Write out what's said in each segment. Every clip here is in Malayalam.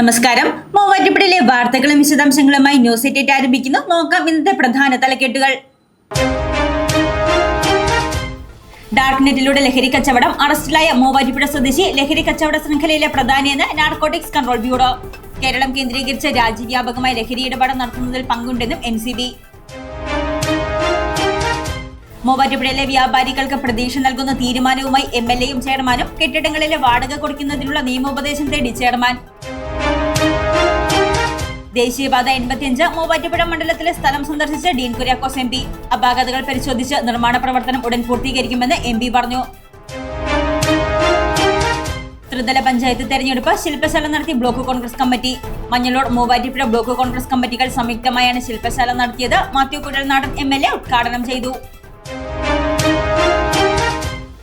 നമസ്കാരം. മൂവാറ്റുപുഴയിലെ വാർത്തകളും വിശദാംശങ്ങളുമായി ന്യൂസ് എറ്റേറ്റ് ആരംഭിക്കുന്നു. നോക്കാം ഇന്നത്തെ പ്രധാന തലക്കെട്ടുകൾ. ഡാർക്ക് നെറ്റിലൂടെ ലഹരി കച്ചവടം അറസ്റ്റിലായ മൂവാറ്റുപുഴ സ്വദേശി ലഹരി കച്ചവട ശൃംഖലയിലെ പ്രധാനിയെന്ന് നാർക്കോട്ടിക്സ് കൺട്രോൾ ബ്യൂറോ. കേരളം കേന്ദ്രീകരിച്ച് രാജ്യവ്യാപകമായി ലഹരി ഇടപാട് നടത്തുന്നതിൽ പങ്കുണ്ടെന്നും എൻ സി ബി മൂവാറ്റുപുഴയിലെ വ്യാപാരികൾക്ക് പ്രതീക്ഷ നൽകുന്ന തീരുമാനവുമായി എം എൽ എയും ചെയർമാനും കെട്ടിടങ്ങളിലെ വാടക കൊടുക്കുന്നതിനുള്ള നിയമോപദേശം തേടി ചെയർമാൻ. ദേശീയപാത എൺപത്തിയഞ്ച് മൂവാറ്റുപുഴ മണ്ഡലത്തിലെ സ്ഥലം സന്ദർശിച്ച ഡീൻ കുര്യാക്കോസ് എം പി. അപാകതകൾ പരിശോധിച്ച് നിർമ്മാണ പ്രവർത്തനം ഉടൻ പൂർത്തീകരിക്കുമെന്ന് എം പി പറഞ്ഞു. ത്രിതല പഞ്ചായത്ത് തെരഞ്ഞെടുപ്പ് ശില്പശാല നടത്തി ബ്ലോക്ക് കോൺഗ്രസ് കമ്മിറ്റി. മഞ്ഞളോട് മൂവാറ്റുപുഴ ബ്ലോക്ക് കോൺഗ്രസ് കമ്മിറ്റികൾ സംയുക്തമായാണ് ശില്പശാല നടത്തിയത്. Mathew Kuzhalnadan M L A ഉദ്ഘാടനം ചെയ്തു.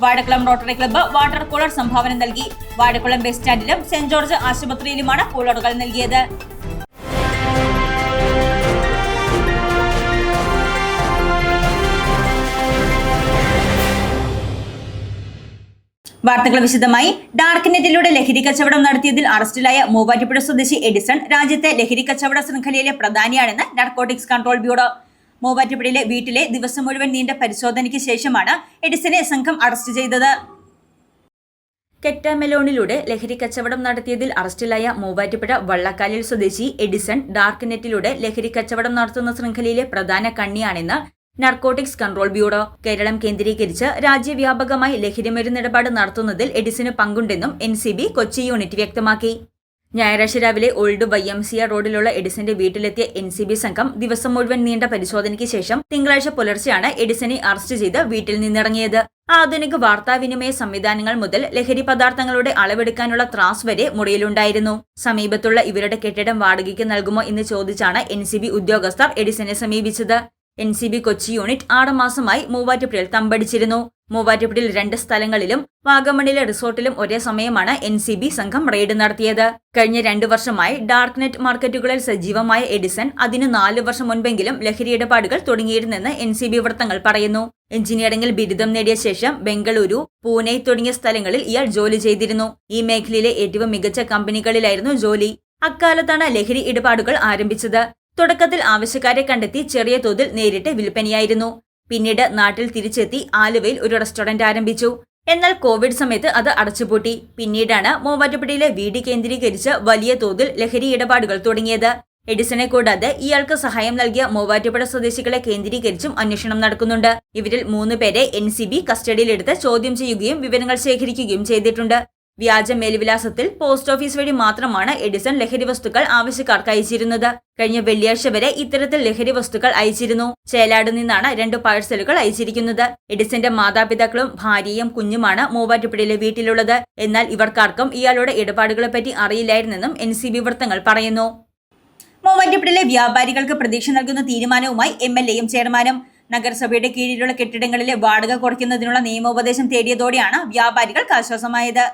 Vazhakulam rotary club water cooler സംഭാവന നൽകി. വാഴക്കുളം ബസ് സ്റ്റാൻഡിലും സെന്റ് ജോർജ് ആശുപത്രിയിലുമാണ് കൂളറുകൾ നൽകിയത്. വാർത്തകൾ വിശദമായി. ഡാർക്ക് നെറ്റിലൂടെ ലഹരി കച്ചവടം നടത്തിയതിൽ അറസ്റ്റിലായ മൂവാറ്റുപുഴ സ്വദേശി എഡിസൺ രാജ്യത്തെ ലഹരി കച്ചവട ശൃംഖലയിലെ പ്രധാനിയാണെന്ന് നാർക്കോട്ടിക്സ് കൺട്രോൾ ബ്യൂറോ മൂവാറ്റുപുഴയിലെ വീട്ടിലെ ദിവസം മുഴുവൻ നീണ്ട പരിശോധനയ്ക്ക് ശേഷമാണ് എഡിസനെ സംഘം അറസ്റ്റ് ചെയ്തത്. കെറ്റാമെലോണിലൂടെ ലഹരി കച്ചവടം നടത്തിയതിൽ അറസ്റ്റിലായ മൂവാറ്റുപുഴ വള്ളക്കാലിൽ സ്വദേശി എഡിസൺ ഡാർക്ക് നെറ്റിലൂടെ ലഹരി കച്ചവടം നടത്തുന്ന ശൃംഖലയിലെ പ്രധാന കണ്ണിയാണെന്ന് നർക്കോട്ടിക്സ് കൺട്രോൾ ബ്യൂറോ കേരളം കേന്ദ്രീകരിച്ച് രാജ്യവ്യാപകമായി ലഹരിമരുന്നിടപാട് നടത്തുന്നതിൽ എഡിസിന് പങ്കുണ്ടെന്നും N C B Kochi unit വ്യക്തമാക്കി. ഞായറാഴ്ച രാവിലെ old Y M C R റോഡിലുള്ള എഡിസന്റെ വീട്ടിലെത്തിയ എൻ സി ബി സംഘം ദിവസം മുഴുവൻ നീണ്ട പരിശോധനയ്ക്ക് ശേഷം തിങ്കളാഴ്ച പുലർച്ചെയാണ് എഡിസനെ അറസ്റ്റ് ചെയ്ത് വീട്ടിൽ നിന്നിറങ്ങിയത്. ആധുനിക വാർത്താവിനിമയ സംവിധാനങ്ങൾ മുതൽ ലഹരി പദാർത്ഥങ്ങളുടെ അളവെടുക്കാനുള്ള ത്രാസ് വരെ മുറിയിലുണ്ടായിരുന്നു. സമീപത്തുള്ള ഇവരുടെ കെട്ടിടം വാടകയ്ക്ക് നൽകുമോ എന്ന് ചോദിച്ചാണ് എൻ ഉദ്യോഗസ്ഥർ എഡിസനെ സമീപിച്ചത്. N C B Kochi unit ആറുമാസമായി മൂവാറ്റുപുഴയിൽ തമ്പടിച്ചിരുന്നു. മൂവാറ്റുപുഴയിൽ രണ്ട് സ്ഥലങ്ങളിലും വാഗമണിലെ റിസോർട്ടിലും ഒരേ സമയമാണ് എൻ സി ബി സംഘം റെയ്ഡ് നടത്തിയത്. കഴിഞ്ഞ രണ്ടു വർഷമായി ഡാർക്ക് നെറ്റ് മാർക്കറ്റുകളിൽ സജീവമായ എഡിസൺ അതിന് നാല് വർഷം മുൻപെങ്കിലും ലഹരി ഇടപാടുകൾ തുടങ്ങിയിരുന്നെന്ന് എൻ സി ബി വൃത്തങ്ങൾ പറയുന്നു. എഞ്ചിനീയറിംഗിൽ ബിരുദം നേടിയ ശേഷം ബംഗളൂരു പൂനെ തുടങ്ങിയ സ്ഥലങ്ങളിൽ ഇയാൾ ജോലി ചെയ്തിരുന്നു. ഈ മേഖലയിലെ ഏറ്റവും മികച്ച കമ്പനികളിലായിരുന്നു ജോലി. അക്കാലത്താണ് ലഹരി ഇടപാടുകൾ ആരംഭിച്ചത്. തുടക്കത്തിൽ ആവശ്യക്കാരെ കണ്ടെത്തി ചെറിയ തോതിൽ നേരിട്ട് വിൽപ്പനയായിരുന്നു. പിന്നീട് നാട്ടിൽ തിരിച്ചെത്തി ആലുവയിൽ ഒരു റെസ്റ്റോറന്റ് ആരംഭിച്ചു. എന്നാൽ കോവിഡ് സമയത്ത് അത് അടച്ചുപൂട്ടി. പിന്നീടാണ് മൂവാറ്റുപുഴയിലെ വീട് കേന്ദ്രീകരിച്ച് വലിയ തോതിൽ ലഹരി ഇടപാടുകൾ തുടങ്ങിയത്. എഡിസനെ കൂടാതെ ഇയാൾക്ക് സഹായം നൽകിയ മൂവാറ്റുപുഴ സ്വദേശികളെ കേന്ദ്രീകരിച്ചും അന്വേഷണം നടക്കുന്നുണ്ട്. ഇവരിൽ മൂന്ന് പേരെ എൻ സി ബി കസ്റ്റഡിയിലെടുത്ത് ചോദ്യം ചെയ്യുകയും വിവരങ്ങൾ ശേഖരിക്കുകയും ചെയ്തിട്ടുണ്ട്. വ്യാജ മേൽവിലാസത്തിൽ പോസ്റ്റ് ഓഫീസ് വഴി മാത്രമാണ് എഡിസൺ ലഹരി വസ്തുക്കൾ ആവശ്യക്കാർക്ക് അയച്ചിരുന്നത്. കഴിഞ്ഞ വെള്ളിയാഴ്ച വരെ ഇത്തരത്തിൽ ലഹരി വസ്തുക്കൾ അയച്ചിരുന്നു. ചേലാട് നിന്നാണ് രണ്ട് പാഴ്സലുകൾ അയച്ചിരിക്കുന്നത്. എഡിസന്റെ മാതാപിതാക്കളും ഭാര്യയും കുഞ്ഞുമാണ് മൂവാറ്റുപുഴയിലെ വീട്ടിലുള്ളത്. എന്നാൽ ഇവർക്കാർക്കും ഇയാളുടെ ഇടപാടുകളെപ്പറ്റി അറിയില്ലായിരുന്നെന്നും എൻ സി ബി വൃത്തങ്ങൾ പറയുന്നു. മൂവാറ്റുപുഴയിലെ വ്യാപാരികൾക്ക് പ്രതീക്ഷ നൽകുന്ന തീരുമാനവുമായി എം എൽ എയും ചെയർമാനും നഗരസഭയുടെ കീഴിലുള്ള കെട്ടിടങ്ങളിലെ വാടക കുറയ്ക്കുന്നതിനുള്ള നിയമോപദേശം തേടിയതോടെയാണ് വ്യാപാരികൾക്ക് ആശ്വാസമായത്.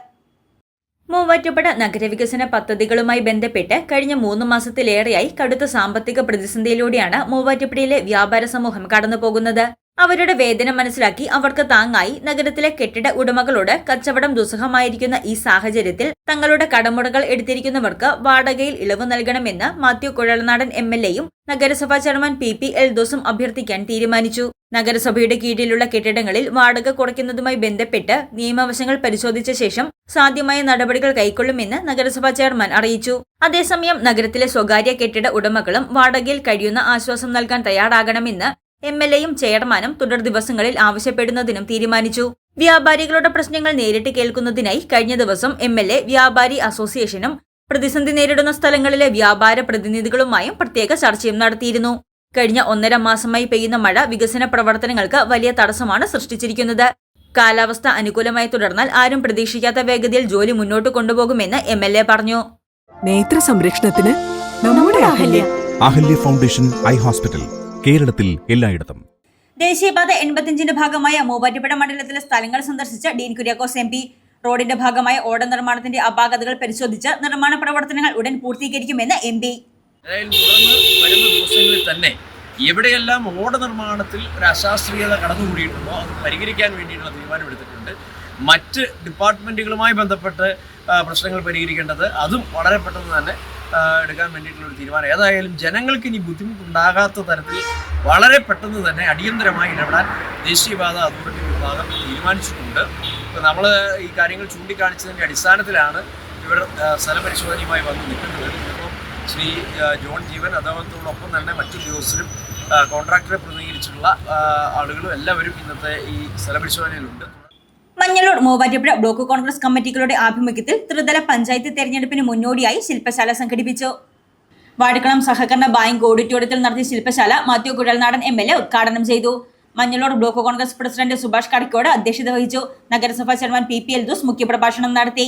മൂവാറ്റുപുഴ നഗരവികസന പദ്ധതികളുമായി ബന്ധപ്പെട്ട് കഴിഞ്ഞ മൂന്ന് മാസത്തിലേറെയായി കടുത്ത സാമ്പത്തിക പ്രതിസന്ധിയിലൂടെയാണ് മൂവാറ്റുപുഴയിലെ വ്യാപാര സമൂഹം കടന്നുപോകുന്നത്. അവരുടെ വേദന മനസ്സിലാക്കി അവർക്ക് താങ്ങായി. നഗരത്തിലെ കെട്ടിട ഉടമകളോട് കച്ചവടം ദുസ്സഹമായിരിക്കുന്ന ഈ സാഹചര്യത്തിൽ തങ്ങളുടെ കടമുടകൾ എടുത്തിരിക്കുന്നവർക്ക് വാടകയിൽ ഇളവ് നൽകണമെന്ന് മാത്യു കുഴൽനാടൻ എം എൽ എയും നഗരസഭാ ചെയർമാൻ പി പി എൽദോസും അഭ്യർത്ഥിക്കാൻ തീരുമാനിച്ചു. നഗരസഭയുടെ കീഴിലുള്ള കെട്ടിടങ്ങളിൽ വാടക കുറയ്ക്കുന്നതുമായി ബന്ധപ്പെട്ട് നിയമവശങ്ങൾ പരിശോധിച്ച ശേഷം സാധ്യമായ നടപടികൾ കൈക്കൊള്ളുമെന്ന് നഗരസഭാ ചെയർമാൻ അറിയിച്ചു. അതേസമയം നഗരത്തിലെ സ്വകാര്യ കെട്ടിട ഉടമകളും വാടകയിൽ കഴിയുന്ന ആശ്വാസം നൽകാൻ തയ്യാറാകണമെന്ന് എം എൽ എയും ചെയർമാനും തുടർ ദിവസങ്ങളിൽ ആവശ്യപ്പെടുന്നതിനും തീരുമാനിച്ചു. വ്യാപാരികളുടെ പ്രശ്നങ്ങൾ നേരിട്ട് കേൾക്കുന്നതിനായി കഴിഞ്ഞ ദിവസം എം എൽ എ വ്യാപാരി അസോസിയേഷനും പ്രതിസന്ധി നേരിടുന്ന സ്ഥലങ്ങളിലെ വ്യാപാര പ്രതിനിധികളുമായും പ്രത്യേക ചർച്ചയും നടത്തിയിരുന്നു. കഴിഞ്ഞ ഒന്നര മാസമായി പെയ്യുന്ന മഴ വികസന പ്രവർത്തനങ്ങൾക്ക് വലിയ തടസ്സമാണ് സൃഷ്ടിച്ചിരിക്കുന്നത്. കാലാവസ്ഥ അനുകൂലമായി തുടർന്നാൽ ആരും പ്രതീക്ഷിക്കാത്ത വേഗതയിൽ ജോലി മുന്നോട്ട് കൊണ്ടുപോകുമെന്ന് എം എൽ എ പറഞ്ഞു. നേത്ര സംരക്ഷണത്തിന് നമ്മുടെ Ahalya. Ahalya foundation eye hospital. കേരളത്തിൽ എല്ലായിടത്തും. ദേശീയപാത എൺപത്തിയഞ്ചിന്റെ ഭാഗമായ മൂവാറ്റുപുഴ മണ്ഡലത്തിലെ സ്ഥലങ്ങൾ സന്ദർശിച്ച ഡീൻ കുര്യാക്കോസ് എം പി. റോഡിന്റെ ഭാഗമായ ഓട നിർമ്മാണത്തിന്റെ അപാകതകൾ പരിശോധിച്ച് നിർമ്മാണ പ്രവർത്തനങ്ങൾ ഉടൻ പൂർത്തീകരിക്കുമെന്ന് എം പി. വരുന്ന ദിവസങ്ങളിൽ തന്നെ എവിടെയെല്ലാം ഓട നിർമ്മാണത്തിൽ ഒരു അശാസ്ത്രീയത കടന്നുകൂടിയിട്ടുണ്ടോ അത് പരിഹരിക്കാൻ വേണ്ടിയിട്ടുള്ള തീരുമാനമെടുത്തിട്ടുണ്ട് മറ്റ് ഡിപ്പാർട്ട്മെന്റുകളുമായി ബന്ധപ്പെട്ട് പ്രശ്നങ്ങൾ പരിഹരിക്കേണ്ടത് അതും വളരെ പെട്ടെന്ന് തന്നെ എടുക്കാൻ വേണ്ടിയിട്ടുള്ള ഒരു തീരുമാനം. ഏതായാലും ജനങ്ങൾക്ക് ഇനി ബുദ്ധിമുട്ടുണ്ടാകാത്ത തരത്തിൽ വളരെ പെട്ടെന്ന് തന്നെ അടിയന്തരമായി ഇടപെടാൻ ദേശീയപാത അതോറിറ്റി വിഭാഗം തീരുമാനിച്ചിട്ടുണ്ട്. ഇപ്പോൾ നമ്മൾ ഈ കാര്യങ്ങൾ ചൂണ്ടിക്കാണിച്ചതിന്റെ അടിസ്ഥാനത്തിലാണ് ഇവർ സ്ഥലപരിശോധനയുമായി വന്ന് നിൽക്കുന്നത്. അപ്പോൾ ശ്രീ ജോൺ ജീവൻ അദ്ദേഹത്തോടൊപ്പം തന്നെ മറ്റു ഉദ്യോഗസ്ഥരും കോൺട്രാക്ടറെ പ്രതിനിധീകരിച്ചിട്ടുള്ള ആളുകളും എല്ലാവരും ഇന്നത്തെ ഈ സ്ഥലപരിശോധനയിലുണ്ട്. മഞ്ഞളൂർ മൂവാറ്റുപുഴ ബ്ലോക്ക് കോൺഗ്രസ് കമ്മിറ്റികളുടെ ആഭിമുഖ്യത്തിൽ ത്രിതല പഞ്ചായത്ത് തെരഞ്ഞെടുപ്പിന് മുന്നോടിയായി ശില്പശാല സംഘടിപ്പിച്ചു. വാടിക്കണം സഹകരണ ബാങ്ക് ഓഡിറ്റോറിയത്തിൽ നടത്തിയ ശില്പശാല Mathew Kuzhalnadan M L A ഉദ്ഘാടനം ചെയ്തു. Manjalloor block congress president Subhash Kadakkode അധ്യക്ഷത വഹിച്ചു. നഗരസഭാ chairman P P L Dose മുഖ്യപ്രഭാഷണം നടത്തി.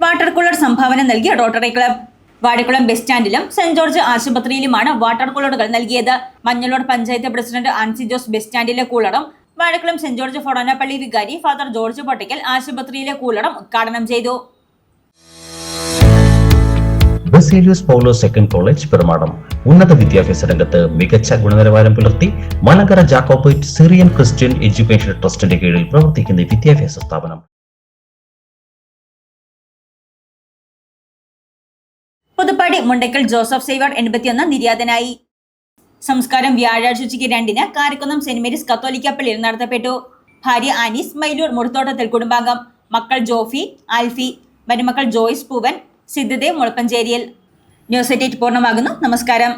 വാട്ടർ കൂളർ സംഭാവന നൽകി റോട്ടറി ക്ലബ്. വാടിക്കുളം ബസ് സ്റ്റാൻഡിലും സെന്റ് ജോർജ് ആശുപത്രിയിലുമാണ് വാട്ടർ കൂളറുകൾ നൽകിയത്. മഞ്ഞളൂർ പഞ്ചായത്ത് പ്രസിഡന്റ് ആൻസി ജോസ് ബസ് സ്റ്റാൻഡിലെ കൂളറും വാഴക്കുളം സെന്റ് ജോർജ് ഫൊഡോനപ്പള്ളി വികാരി ഫാദർ ജോർജ് പൊട്ടയ്ക്കൽ ആശുപത്രിയിലെ കൂലടം ഉദ്ഘാടനം ചെയ്തു. Baselius Paulo second college Perumadam. ഉന്നത വിദ്യാഭ്യാസ രംഗത്ത് മികച്ച ഗുണനിലവാരം പുലർത്തി Malankara Jacobite Syrian Christian education ട്രസ്റ്റിന്റെ കീഴിൽ പ്രവർത്തിക്കുന്ന വിദ്യാഭ്യാസ സ്ഥാപനം. പുതുപ്പാടി മുണ്ടക്കൽ ജോസഫ് സേവർ എൺപത്തിയൊന്ന് നിര്യാതനായി. സംസ്കാരം വ്യാഴാഴ്ച ഉച്ചയ്ക്ക് രണ്ടിന് കാരക്കുന്നം സെന്റ് മേരീസ് കത്തോലിക്ക പള്ളിയിൽ നടത്തപ്പെട്ടു. ഭാര്യ ആനീസ് മൈലൂർ മുടത്തോട്ടത്തിൽ കുടുംബാംഗം. മക്കൾ ജോഫി ആൽഫി മരുമക്കൾ ജോയ്സ് പൂവൻ സിദ്ധദേവ് മുളപ്പഞ്ചേരിയിൽ. News eight പൂർണമാകുന്നു. നമസ്കാരം.